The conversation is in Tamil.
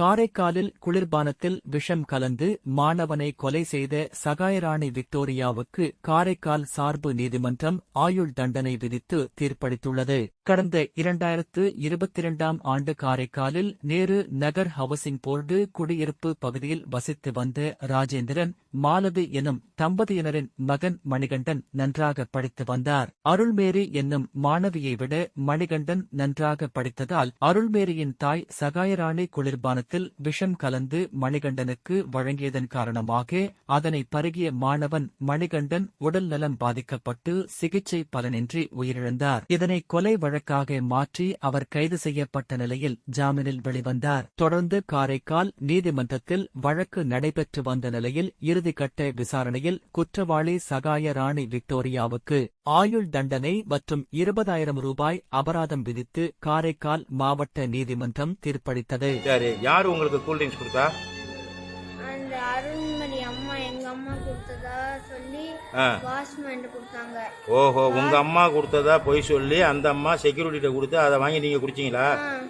காரைக்காலில் குளிர்பானத்தில் விஷம் கலந்து மாணவனை கொலை செய்த சகாயராணி விக்டோரியாவுக்கு காரைக்கால் சார்பு நீதிமன்றம் ஆயுள் தண்டனை விதித்து தீர்ப்பளித்துள்ளது. கடந்த இரண்டாயிரத்து இருபத்தி இரண்டாம் ஆண்டு காரைக்காலில் நேரு நகர் ஹவுசிங் போர்டு குடியிருப்பு பகுதியில் வசித்து வந்த ராஜேந்திரன் மாலதி எனும் தம்பதியினரின் மகன் மணிகண்டன் நன்றாக படித்து வந்தார். அருள்மேரி என்னும் மாணவியை விட மணிகண்டன் நன்றாக படித்ததால் அருள்மேரியின் தாய் சகாயராணி குளிர்பானத்தில் விஷம் கலந்து மணிகண்டனுக்கு வழங்கியதன் காரணமாக அதனை பருகிய மாணவன் மணிகண்டன் உடல் நலம் பாதிக்கப்பட்டு சிகிச்சை பலனின்றி உயிரிழந்தார். இதனை கொலை வழக்காக மாற்றி அவர் கைது செய்யப்பட்ட நிலையில் ஜாமீனில் வெளிவந்தார். தொடர்ந்து காரைக்கால் நீதிமன்றத்தில் வழக்கு நடைபெற்று வந்த நிலையில் இறுதிக்கட்ட விசாரணையில் குற்றவாளி சகாய ராணி விக்டோரியாவுக்கு ஆயுள் தண்டனை மற்றும் இருபதாயிரம் ரூபாய் அபராதம் விதித்து காரைக்கால் மாவட்ட நீதிமன்றம் தீர்ப்பளித்தது. யார் உங்களுக்கு கூல் ட்ரிங்க்ஸ் கொடுத்தா அந்த அருண்மணி அம்மா எங்க அம்மா கொடுத்ததா சொல்லி. வாட்ச்மேன் கொடுத்தாங்க ஓஹோ உங்க அம்மா கொடுத்ததா பொய் சொல்லி அந்த அம்மா செக்யூரிட்டிட்ட கொடுத்து அதை வாங்கி நீங்க குடிச்சீங்களா.